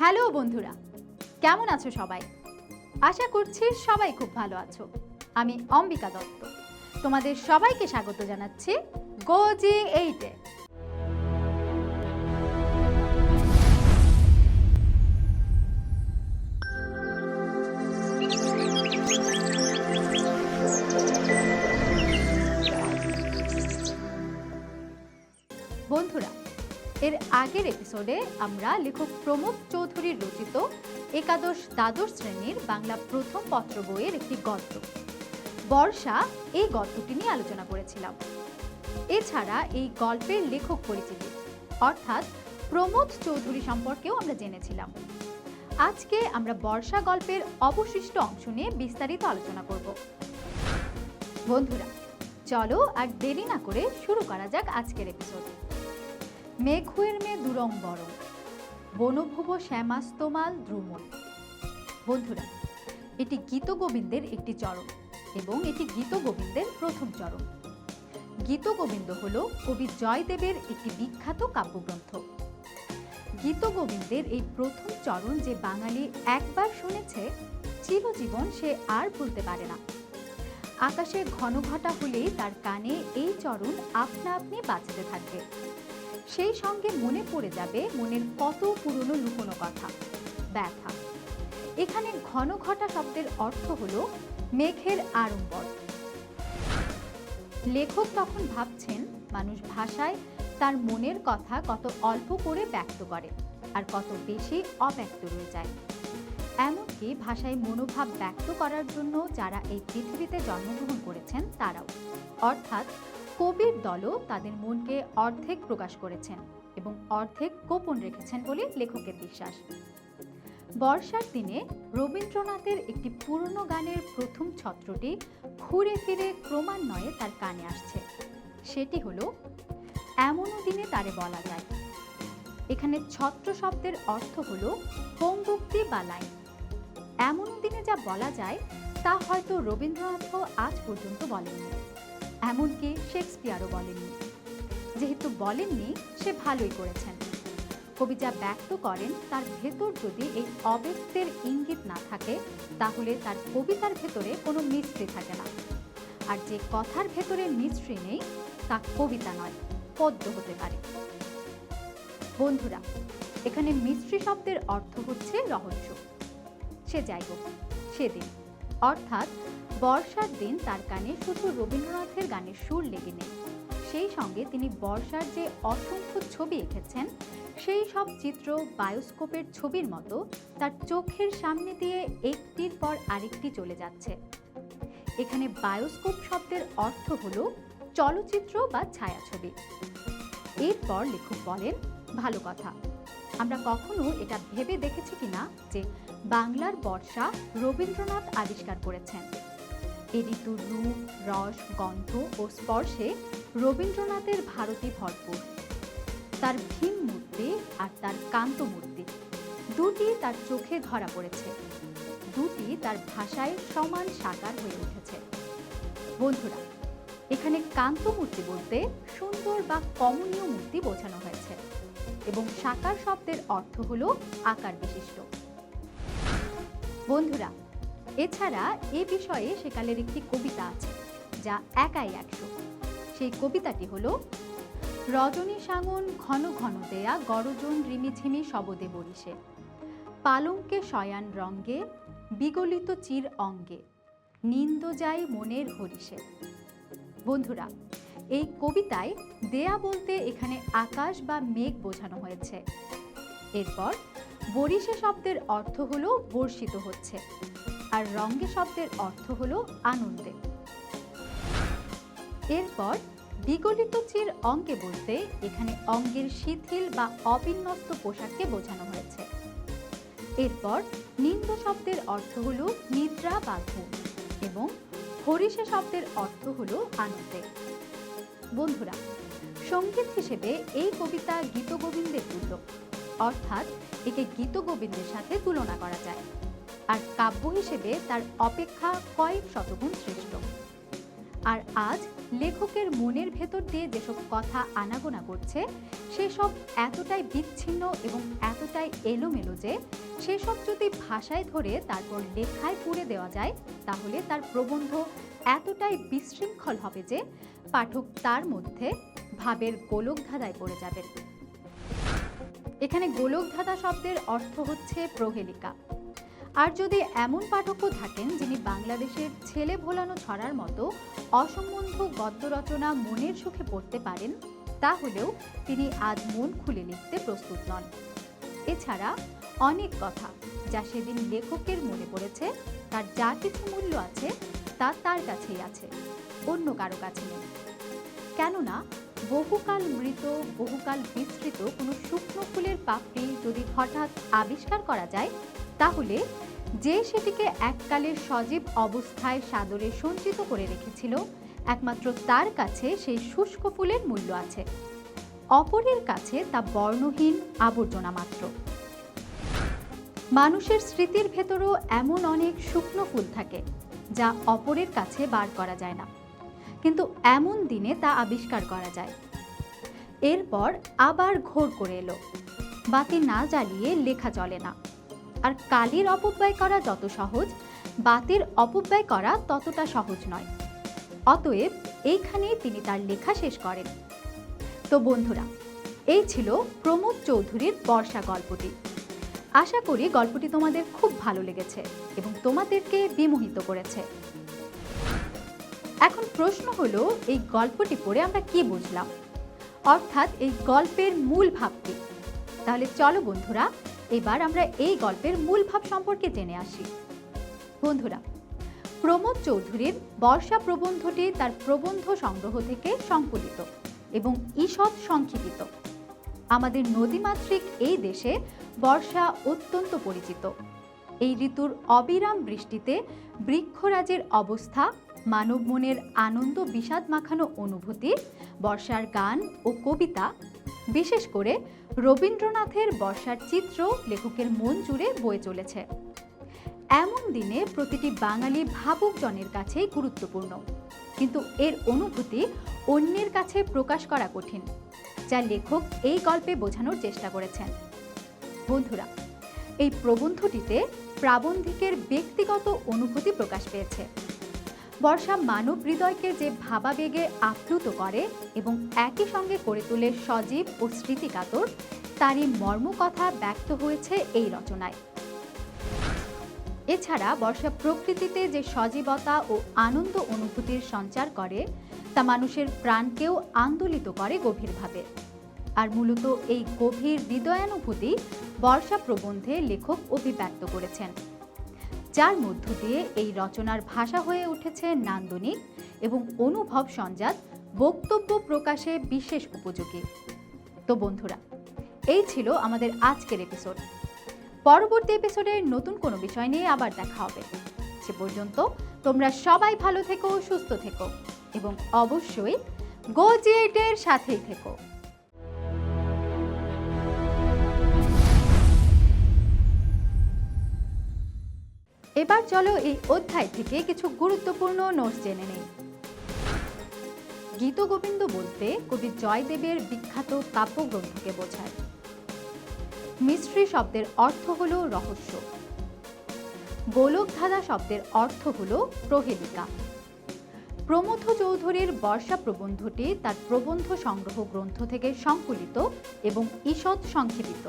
Hello বন্ধুরা, কেমন আছো সবাই? আশা করছি সবাই খুব ভালো আছো। আমি অম্বিকা দত্ত। তোমাদের সবাইকে স্বাগত জানাচ্ছি গোজি এইটে আগের এপিসোডে আমরা লেখক প্রমোদ চৌধুরীর রচিত একাদশ দ্বাদশ শ্রেণির বাংলা প্রথম পত্র বইয়ের একটি গদ্য বর্ষা এই গল্পটি নিয়ে আলোচনা করেছিলাম। এছাড়া এই গল্পের লেখক পরিচিতি, অর্থাৎ প্রমোদ চৌধুরী সম্পর্কেও আমরা জেনেছিলাম। আজকে আমরা বর্ষা গল্পের অবশিষ্ট অংশ নিয়ে বিস্তারিত আলোচনা করব। বন্ধুরা, চলো আর দেরি না করে শুরু করা যাক আজকের এপিসোড মেঘুয়ের মেয়ে দুরম্বরম বনভুব শ্যামাস্তমাল দ্রুমল। বন্ধুরা, এটি গীতগোবিন্দের একটি চরণ এবং এটি গীতগোবিন্দের প্রথম চরণ। গীতগোবিন্দ হল কবি জয়দেবের একটি বিখ্যাত কাব্যগ্রন্থ। গীতগোবিন্দের এই প্রথম চরণ যে বাঙালি একবার শুনেছে, চিরজীবন সে আর ভুলতে পারে না। আকাশে ঘন ঘটা হলেই তার কানে এই চরণ আপনা আপনি বাজতে থাকবে। সেই সঙ্গে মনে পড়ে যাবে মনের কত পুরনো লুকোনো কথা। ব্যথা। এখানে ঘন ঘটা শব্দের অর্থ হল মেঘের আড়ম্বর। লেখক তখন ভাবছেন, মানুষ ভাষায় তার মনের কথা কত অল্প করে ব্যক্ত করে আর কত বেশি অব্যক্ত রয়ে যায়। এমনকি ভাষায় মনোভাব ব্যক্ত করার জন্য যারা এই পৃথিবীতে জন্মগ্রহণ করেছেন তারাও। অর্থাৎ কবির দলও তাদের মনকে অর্ধেক প্রকাশ করেছেন এবং অর্ধেক গোপন রেখেছেন বলে লেখকের বিশ্বাস। বর্ষার দিনে রবীন্দ্রনাথের একটি পুরনো গানের প্রথম ছত্রটি ঘুরে ফিরে ক্রমান্বয়ে তার কানে আসছে। সেটি হলো, এমনও দিনে তারে বলা যায়। এখানে ছত্র শব্দের অর্থ হলো পঙ্গুক্তি বা লাইন। এমন দিনে যা বলা যায়, তা হয়তো রবীন্দ্রনাথও আজ পর্যন্ত বলেননি। এমনকি শেক্সপিয়ারও বলেননি। যেহেতু বলেননি, সে ভালোই করেছেন। কবি যা ব্যক্ত করেন তার ভেতর যদি এই অব্যক্তের ইঙ্গিত না থাকে, তাহলে তার কবিতার ভেতরে কোনো মিস্ত্রি থাকে না। আর যে কথার ভেতরে মিস্ত্রি নেই, তা কবিতা নয়, পদ্য হতে পারে। বন্ধুরা, এখানে মিস্ত্রি শব্দের অর্থ হচ্ছে রহস্য। সে যাই হোক, সেদিন, অর্থাৎ বর্ষার দিন তার কানে শুধু রবীন্দ্রনাথের গানের সুর লেগে নেই সেই সঙ্গে তিনি বর্ষার যে অসংখ্য ছবি এঁকেছেন, সেই সব চিত্র বায়োস্কোপের ছবির মতো তার চোখের সামনে দিয়ে একটির পর আরেকটি চলে যাচ্ছে। এখানে বায়োস্কোপ শব্দের অর্থ হলো চলচ্চিত্র বা ছায়াছবি। এরপর লেখক বলেন, ভালো কথা। আমরা কখনো এটা ভেবে দেখেছি কিনা যে বাংলার বর্ষা রবীন্দ্রনাথ আবিষ্কার করেছেন। এ ঋতুর রূপ রস, গন্ধ ও স্পর্শে রবীন্দ্রনাথের ভারতী ভরপুর। তার ভীম মূর্তি আর তার কান্ত মূর্তি, দুটি তার চোখে ধরা পড়েছে। দুটি তার ভাষায় সমান সাকার হয়ে উঠেছে। বন্ধুরা, এখানে কান্ত মূর্তি বলতে সুন্দর বা কমনীয় মূর্তি বোঝানো হয়েছে এবং সাকার শব্দের অর্থ হল আকার বিশিষ্ট। বন্ধুরা এছাড়া এ বিষয়ে সেকালের একটি কবিতা আছে, যা একাই একশো। সেই কবিতাটি হল, রজনী সাঙন ঘন ঘন দেয়া গরজন রিমিঝিমি শবদে বরিষে পালঙ্কে শয়ান রঙ্গে, বিগলিত চির অঙ্গে, নিন্দ যায় মনের হরিষে। বন্ধুরা, এই কবিতায় দেয়া বলতে এখানে আকাশ বা মেঘ বোঝানো হয়েছে। এরপর বরিশে শব্দের অর্থ হলো বর্ষিত হচ্ছে। আর রঙ্গে শব্দের অর্থ হলো আনন্দে। এরপর বিগলিত চির অঙ্কে বলতে এখানে অঙ্গের শিথিল বা অবিন্যস্ত পোশাককে বোঝানো হয়েছে। এরপর নিন্দ শব্দের অর্থ হলো নিদ্রা বা ঘুম এবং হরিষে শব্দের অর্থ হল আনন্দে। বন্ধুরা, সংগীত হিসেবে এই কবিতা গীতগোবিন্দের তুল্য। অর্থাৎ একে গীতগোবিন্দের সাথে তুলনা করা যায়। আর কাব্য হিসেবে তার অপেক্ষা কয়েক শতগুণ শ্রেষ্ঠ। আর আজ লেখকের মনের ভেতর দিয়ে যেসব কথা আনাগোনা করছে, সেসব এতটাই বিচ্ছিন্ন এবং এতটাই এলোমেলো যে, সেসব যদি ভাষায় ধরে তারপর লেখায় পুড়ে দেওয়া যায়, তাহলে তার প্রবন্ধ এতটাই বিশৃঙ্খল হবে যে, পাঠক তার মধ্যে ভাবের গোলকধাঁধায় পড়ে যাবেন। এখানে গোলকধাঁধা শব্দের অর্থ হচ্ছে প্রহেলিকা। আর যদি এমন পাঠকও থাকেন যিনি বাংলাদেশের ছেলে ভোলানো ছড়ার মতো অসম্বন্ধ গদ্য রচনা মনের সুখে পড়তে পারেন, তাহলেও তিনি আজ মন খুলে লিখতে প্রস্তুত নন। এছাড়া অনেক কথা যা সেদিন লেখকের মনে পড়েছে, তার যা কিছু মূল্য আছে, তা তার কাছেই আছে, অন্য কারও কাছে নেই। কেননা, বহুকাল মৃত, বহুকাল বিস্তৃত কোনো শুকনো ফুলের পাপড়ি যদি হঠাৎ আবিষ্কার করা যায়, তাহলে যে সেটিকে এককালের সজীব অবস্থায় সাদরে সঞ্চিত করে রেখেছিল, একমাত্র তার কাছে সেই শুষ্ক ফুলের মূল্য আছে। অপরের কাছে তা বর্ণহীন আবর্জনা মাত্র। মানুষের স্মৃতির ভেতরও এমন অনেক শুকনো ফুল থাকে, যা অপরের কাছে বার করা যায় না। কিন্তু এমন দিনে তা আবিষ্কার করা যায়। এরপর আবার ঘোর করে এলো। বাতি না জ্বালিয়ে লেখা চলে না। আর কালির অপব্যয় করা যত সহজ, বাতির অপব্যয় করা ততটা সহজ নয়। অতএব এইখানেই তিনি তার লেখা শেষ করেন। তো বন্ধুরা, এই ছিল প্রমোদ চৌধুরীর বর্ষা গল্পটি। আশা করি গল্পটি তোমাদের খুব ভালো লেগেছে এবং তোমাদেরকে বিমোহিত করেছে। এখন প্রশ্ন হলো, এই গল্পটি পড়ে আমরা কি বুঝলাম? অর্থাৎ এই গল্পের মূল ভাবটি। তাহলে চলো বন্ধুরা এবার আমরা এই গল্পের মূল ভাব সম্পর্কে জেনে আসি। বন্ধুরা, প্রমোদ চৌধুরীর বর্ষা প্রবন্ধটি তার প্রবন্ধ সংগ্রহ থেকে সংকলিত এবং ঈষৎ সংক্ষিপিত। আমাদের নদীমাতৃক এই দেশে বর্ষা অত্যন্ত পরিচিত। এই ঋতুর অবিরাম বৃষ্টিতে বৃক্ষরাজের অবস্থা মানব মনের আনন্দ বিষাদ মাখানো অনুভূতি, বর্ষার গান ও কবিতা বিশেষ করে রবীন্দ্রনাথের বর্ষার চিত্র লেখকের মন জুড়ে বয়ে চলেছে। এমন দিনে প্রতিটি বাঙালি ভাবুক জনের কাছেই গুরুত্বপূর্ণ। কিন্তু এর অনুভূতি অন্যের কাছে প্রকাশ করা কঠিন, যা লেখক এই গল্পে বোঝানোর চেষ্টা করেছেন। বন্ধুরা, এই প্রবন্ধটিতে প্রাবন্ধিকের ব্যক্তিগত অনুভূতি প্রকাশ পেয়েছে। বর্ষা মানব হৃদয়কে যে ভাবাবেগে আপ্লুত করে এবং একই সঙ্গে করে তোলে সজীব ও স্মৃতিকাতর, তারই মর্মকথা ব্যক্ত হয়েছে এই রচনায়। এছাড়া বর্ষা প্রকৃতিতে যে সজীবতা ও আনন্দ অনুভূতির সঞ্চার করে, তা মানুষের প্রাণকেও আন্দোলিত করে গভীরভাবে। আর মূলত এই গভীর হৃদয়ানুভূতি বর্ষা প্রবন্ধে লেখক অভিব্যক্ত করেছেন। যার মধ্য দিয়ে এই রচনার ভাষা হয়ে উঠেছে নান্দনিক এবং অনুভব সঞ্জাত বক্তব্য প্রকাশে বিশেষ উপযোগী। তো বন্ধুরা, এই ছিল আমাদের আজকের এপিসোড পরবর্তী এপিসোডে নতুন কোনো বিষয় নিয়ে আবার দেখা হবে। সে পর্যন্ত তোমরা সবাই ভালো থেকো, সুস্থ থেকো এবং অবশ্যই গো জিএটের সাথেই থেকো। এবার চলো এই অধ্যায় থেকে কিছু গুরুত্বপূর্ণ নোটস জেনে নেই। গীতগোবিন্দ বলতে কবি জয়দেবের বিখ্যাত কাব্যগ্রন্থকে বোঝায়। মিস্ট্রি শব্দের অর্থ হল রহস্য। গোলকধাঁধা শব্দের অর্থ হল প্রহেলিকা। প্রমথ চৌধুরীর বর্ষা প্রবন্ধটি তার প্রবন্ধ সংগ্রহ গ্রন্থ থেকে সংকলিত এবং ঈষৎ সংক্ষেপিত।